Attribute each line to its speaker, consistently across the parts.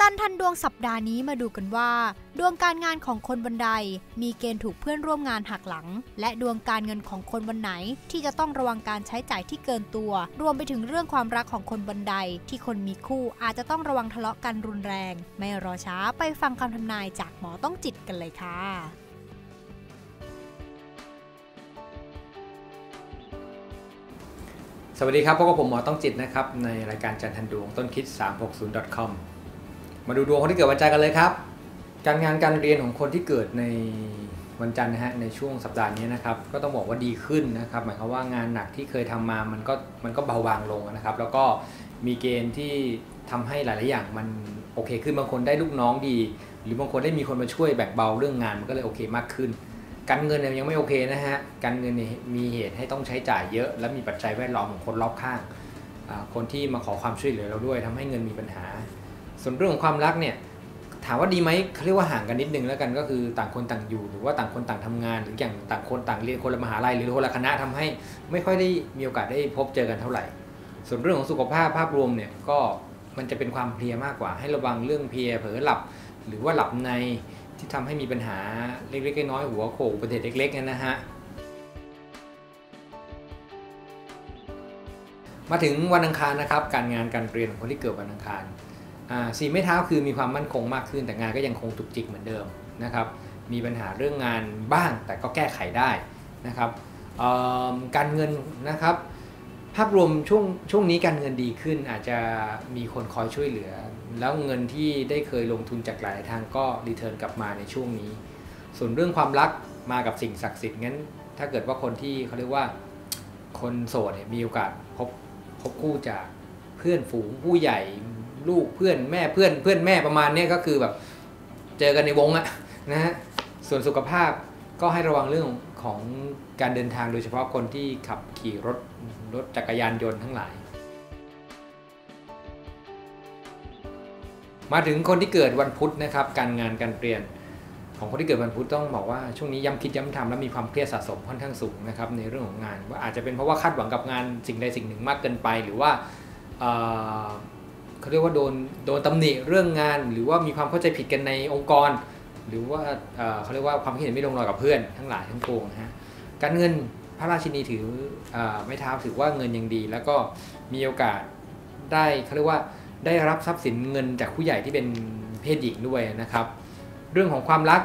Speaker 1: จันทันดวงสัปดาห์นี้มาดูกันว่า ดวงการงานของคนบันไดมีเกณฑ์ถูกเพื่อนร่วมงานหักหลัง และดวงการเงินของคนวันไหน ที่จะต้องระวังการใช้จ่ายที่เกินตัว รวมไปถึงเรื่องความรักของคนบันไดที่คนมีคู่อาจจะต้องระวังทะเลาะกันรุนแรง ไม่รอช้าไปฟังคำทำนายจากหมอต้องจิตกันเลยค่ะ
Speaker 2: สวัสดีครับพบกับผมหมอต้องจิตนะครับ ในรายการจันทันดวงต้นคิด 360.com มาดูดวงคนที่เกิดวันจันทร์กันเลยครับ การงานการเรียนของคนที่เกิดในวันจันทร์นะฮะในช่วงสัปดาห์นี้นะครับก็ต้องบอกว่าดีขึ้นนะครับหมายความว่างานหนักที่เคยทำมามันก็มันก็เบาบางลงนะครับ แล้วก็มีเกณฑ์ที่ทำให้หลาย ๆ อย่างมันโอเคขึ้นบางคนได้ลูกน้องดี หรือบางคนได้มีคนมาช่วยแบ่งเบาเรื่องงานมันก็เลยโอเคมากขึ้น การเงินเนี่ยยังไม่โอเคนะฮะการเงินเนี่ยมีเหตุให้ต้องใช้จ่ายเยอะ และมีปัจจัยแวดล้อมของคนรอบข้าง คนที่มาขอความช่วยเหลือเราด้วยทำให้เงินมีปัญหา ส่วนเรื่องของความรักเนี่ยถามว่าดีไหมเขาเรียกว่าห่างกันนิดนึงแล้วกันก็คือต่างคนต่างอยู่หรือว่าต่างคนต่างทำงาน หรืออย่างต่างคนต่างเรียนคนละมหาลัยหรือคนละคณะทำให้ ไม่ค่อยได้มีโอกาสได้พบเจอกันเท่าไหร่ ส่วนเรื่องของสุขภาพภาพรวมเนี่ยก็มันจะเป็นความเพลียมากกว่า ให้ระวังเรื่องเพลียเผลอหลับ หรือว่าหลับในที่ทำให้มีปัญหาเล็กๆน้อยๆหัวโขกอุบัติเหตุเล็กๆนี่ยนะฮะมาถึงวันอังคารนะครับ การงานการเรียนของคนที่เกิดวันอังคาร สี่ไม้เท้าคือมีความมั่นคงมากขึ้นแต่งานก็ยังคงจุกจิกเหมือนเดิมนะครับมีปัญหาเรื่องงานบ้างแต่ก็แก้ไขได้นะครับการเงินนะครับ ภาพรวมช่วงช่วงนี้การเงินดีขึ้นอาจจะมีคนคอยช่วยเหลือ แล้วเงินที่ได้เคยลงทุนจากหลายทางก็รีเทิร์นกลับมาในช่วงนี้ ส่วนเรื่องความรักมากับสิ่งศักดิ์สิทธิ์งั้น ถ้าเกิดว่าคนที่เขาเรียกว่าคนโสดเนี่ยมีโอกาสพบพบคู่จากเพื่อนฝูงผู้ใหญ่ ลูกเพื่อนแม่เพื่อนเพื่อนแม่ประมาณนี้ก็คือแบบเจอกันในวงอะนะฮะส่วนสุขภาพก็ให้ระวังเรื่องของการเดินทางโดยเฉพาะคนที่ขับขี่รถรถจักรยานยนต์ทั้งหลาย มาถึงคนที่เกิดวันพุธนะครับ การงานการเปลี่ยนของคนที่เกิดวันพุธต้องบอกว่าช่วงนี้ย้ำคิดย้ำทำและมีความเครียดสะสมค่อนข้างสูงนะครับในเรื่องของงานว่าอาจจะเป็นเพราะว่าคาดหวังกับงานสิ่งใดสิ่งหนึ่งมากเกินไป หรือว่า เขาเรียกว่าโดนโดนตำหนิเรื่องงาน หรือว่ามีความเข้าใจผิดกันในองค์กร หรือว่าเขาเรียกว่าความคิดเห็นไม่ลงรอยกับเพื่อนทั้งหลายทั้งปวงนะฮะการเงินพระราชินีถืออไม่เท้าถือว่าเงินยังดี แล้วก็มีโอกาสได้เขาเรียกว่าได้รับทรัพย์สินเงินจากผู้ใหญ่ที่เป็นเพศหญิงด้วยนะครับ เรื่องของความรัก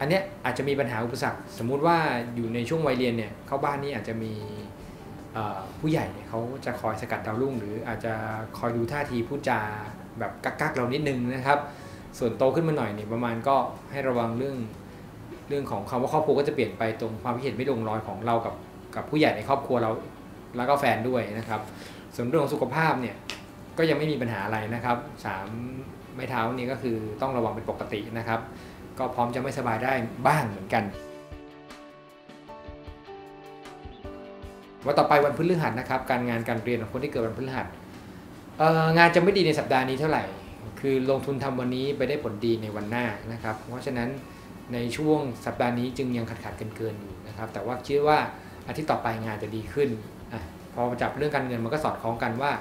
Speaker 2: อันเนี้ยอาจจะมีปัญหาอุปสรรค สมมุติว่าอยู่ในช่วงวัยเรียนเนี่ยเข้าบ้านนี่อาจจะมี ผู้ใหญ่เนี่ยเขาจะคอยสกัดดาวรุ่ง หรืออาจจะคอยดูท่าทีพูดจาแบบกักๆเรานิดนึงนะครับ ส่วนโตขึ้นมาหน่อยเนี่ยประมาณก็ให้ระวังเรื่องเรื่องของคำว่าครอบครัวก็จะเปลี่ยนไปตรงความคิดเห็นไม่ลงรอยของเรากับกับผู้ใหญ่ในครอบครัวเราแล้วก็แฟนด้วยนะครับ ส่วนเรื่องของสุขภาพเนี่ยก็ยังไม่มีปัญหาอะไรนะครับสามไม้เท้านี่ก็คือต้องระวังเป็นปกตินะครับ ก็พร้อมจะไม่สบายได้บ้างเหมือนกัน วันต่อไปวันพฤหัสนะครับการงานการเรียนของคนที่เกิดวันพฤหัสงานจะไม่ดีในสัปดาห์นี้เท่าไหร่ คือลงทุนทำวันนี้ไปได้ผลดีในวันหน้านะครับ เพราะฉะนั้นในช่วงสัปดาห์นี้จึงยังขาดขาดเกินเกินๆอยู่นะครับ แต่ว่าคิดว่าอาทิตย์ต่อไปงานจะดีขึ้นอพอจับเรื่องการเงินมันก็สอดคล้องกันว่า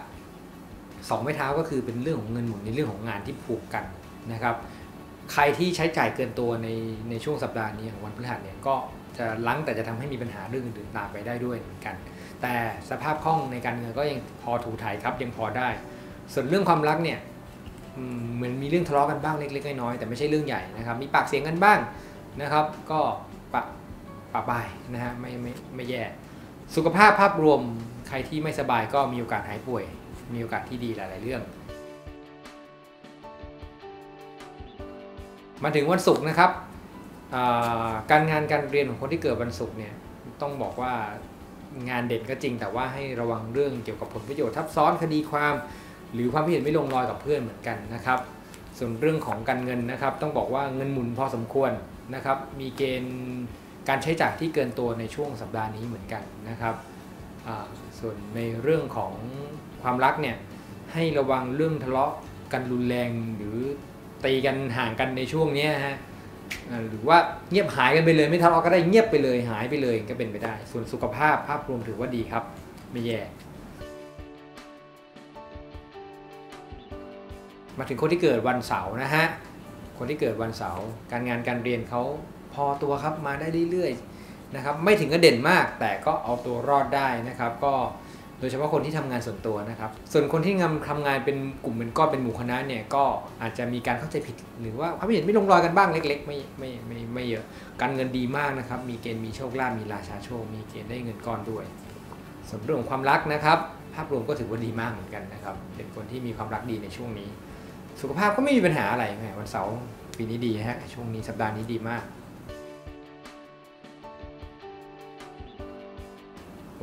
Speaker 2: สองไม้เท้าก็คือเป็นเรื่องของเงินหมุนในเรื่องของงานที่ผูกกันนะครับ ใครที่ใช้จ่ายเกินตัวในในช่วงสัปดาห์นี้ของวันพฤหัสเนี่ยก็จะลังแต่จะทำให้มีปัญหาเรื่องอื่นๆตามไปได้ด้วยเหมือนกัน แต่สภาพคล่องในการเงินก็ยังพอถูถ่ายครับยังพอได้ ส่วนเรื่องความรักเนี่ยเหมือนมีเรื่องทะเลาะกันบ้างเล็กๆน้อยๆแต่ไม่ใช่เรื่องใหญ่นะครับ มีปากเสียงกันบ้างนะครับ ก็ปะปะบายนะฮะไม่ไม่ไม่แย่ สุขภาพภาพรวมใครที่ไม่สบายก็มีโอกาสหายป่วย มีโอกาสที่ดีหลาย ๆ เรื่อง มาถึงวันศุกร์นะครับการงานการเรียนของคนที่เกิดวันศุกร์เนี่ยต้องบอกว่างานเด่นก็จริง แต่ว่าให้ระวังเรื่องเกี่ยวกับผลประโยชน์ทับซ้อนคดีความ หรือความคิดเห็นไม่ลงรอยกับเพื่อนเหมือนกันนะครับส่วนเรื่องของการเงินนะครับ ต้องบอกว่าเงินหมุนพอสมควรนะครับ มีเกณฑ์การใช้จ่ายที่เกินตัวในช่วงสัปดาห์นี้เหมือนกันนะครับส่วนในเรื่องของความรักเนี่ยให้ระวังเรื่องทะเลาะกันรุนแรงหรือ ตีกันห่างกันในช่วงเนี้ฮะหรือว่าเงียบหายกันไปเลยไม่ทะเลาะก็ได้เงียบไปเลยหายไปเลยก็เป็นไปได้ ส่วนสุขภาพภาพรวมถือว่าดีครับ ไม่แย่ มาถึงคนที่เกิดวันเสาร์นะฮะคนที่เกิดวันเสาร์การงานการเรียนเขาพอตัวครับมาได้เรื่อยๆนะครับไม่ถึงกับเด่นมากแต่ก็เอาตัวรอดได้นะครับ ก็ โดยเฉพาะคนที่ทำงานส่วนตัวนะครับ ส่วนคนที่งาทำงานเป็นกลุ่มเป็นก้อนเป็นหมู่คณะเนี่ยก็อาจจะมีการเข้าใจผิด หรือว่าความเห็นไม่ลงรอยกันบ้างเล็ก ๆ ไม่ไม่ไม่ไม่เยอะ การเงินดีมากนะครับ มีเกณฑ์มีโชคลาภมีราชาโชค มีเกณฑ์ได้เงินก้อนด้วยส่วนเรื่องของความรักนะครับ ภาพรวมก็ถือว่าดีมากเหมือนกันนะครับ เป็นคนที่มีความรักดีในช่วงนี้ สุขภาพก็ไม่มีปัญหาอะไรแหมวันเสาร์ปีนี้ดีฮะช่วงนี้สัปดาห์นี้ดีมาก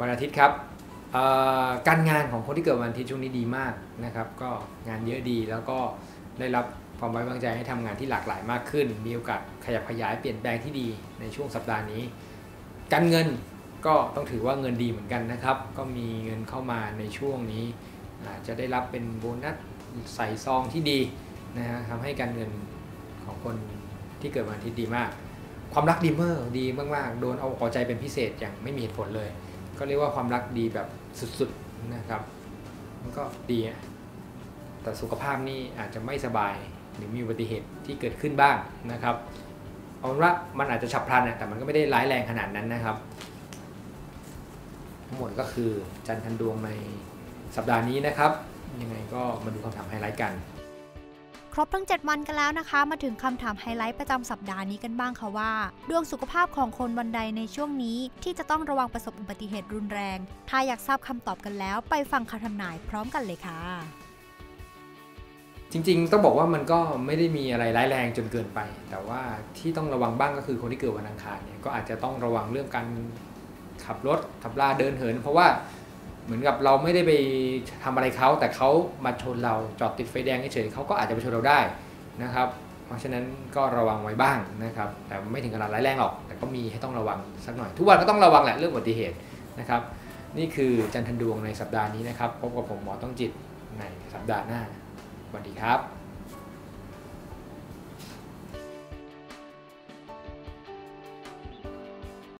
Speaker 2: วันอาทิตย์ครับ การงานของคนที่เกิดวันอาทิตย์ช่วงนี้ดีมากนะครับ ก็งานเยอะดีแล้วก็ได้รับความไว้วางใจให้ทำงานที่หลากหลายมากขึ้น มีโอกาสขยับขยายเปลี่ยนแปลงที่ดีในช่วงสัปดาห์นี้ การเงินก็ต้องถือว่าเงินดีเหมือนกันนะครับ ก็มีเงินเข้ามาในช่วงนี้อาจจะได้รับเป็นโบนัสใส่ซองที่ดีนะฮะทำให้การเงินของคนที่เกิดวันอาทิตย์ดีมาก ความรักดีเมอร์ดีมากๆ โดนเอาอกเอาใจเป็นพิเศษอย่างไม่มีเหตุผลเลย ก็เรียกว่าความรักดีแบบสุดๆนะครับ มันก็ดีแต่สุขภาพนี่อาจจะไม่สบายหรือมีอุบัติเหตุที่เกิดขึ้นบ้างนะครับเอาว่ามันอาจจะฉับพลันอะแต่มันก็ไม่ได้ร้ายแรงขนาดนั้นนะครับ ทั้งหมดก็คือจันทันดวงในสัปดาห์นี้นะครับ ยังไงก็มาดูคำถามไฮไลท์กัน
Speaker 1: ครบทั้ง 7 วันกันแล้วนะคะ มาถึงคำถามไฮไลท์ประจำสัปดาห์นี้กันบ้างค่ะว่า ดวงสุขภาพของคนวันใดในช่วงนี้ ที่จะต้องระวังประสบอุบัติเหตุรุนแรง ถ้าอยากทราบคำตอบกันแล้ว ไปฟังคำทำนายพร้อมกันเลยค่ะ
Speaker 2: จริงๆ ต้องบอกว่ามันก็ไม่ได้มีอะไรร้ายแรงจนเกินไป แต่ว่าที่ต้องระวังบ้างก็คือคนที่เกิดวันอังคารเนี่ยก็อาจจะต้องระวังเรื่องการขับรถขับลาเดินเหิน เพราะว่า เหมือนกับเราไม่ได้ไปทำอะไรเขาแต่เขามาชนเราจอดติดไฟแดงเฉยเขาก็อาจจะไปชนเราได้นะครับ เพราะฉะนั้นก็ระวังไว้บ้างนะครับ แต่ไม่ถึงขนาดร้ายแรงหรอก แต่ก็มีให้ต้องระวังสักหน่อย ทุกวันก็ต้องระวังแหละเรื่องอุบัติเหตุนะครับ นี่คือจันทันดวงในสัปดาห์นี้นะครับ พบกับผมหมอต้องจิตในสัปดาห์หน้าสวัสดีครับ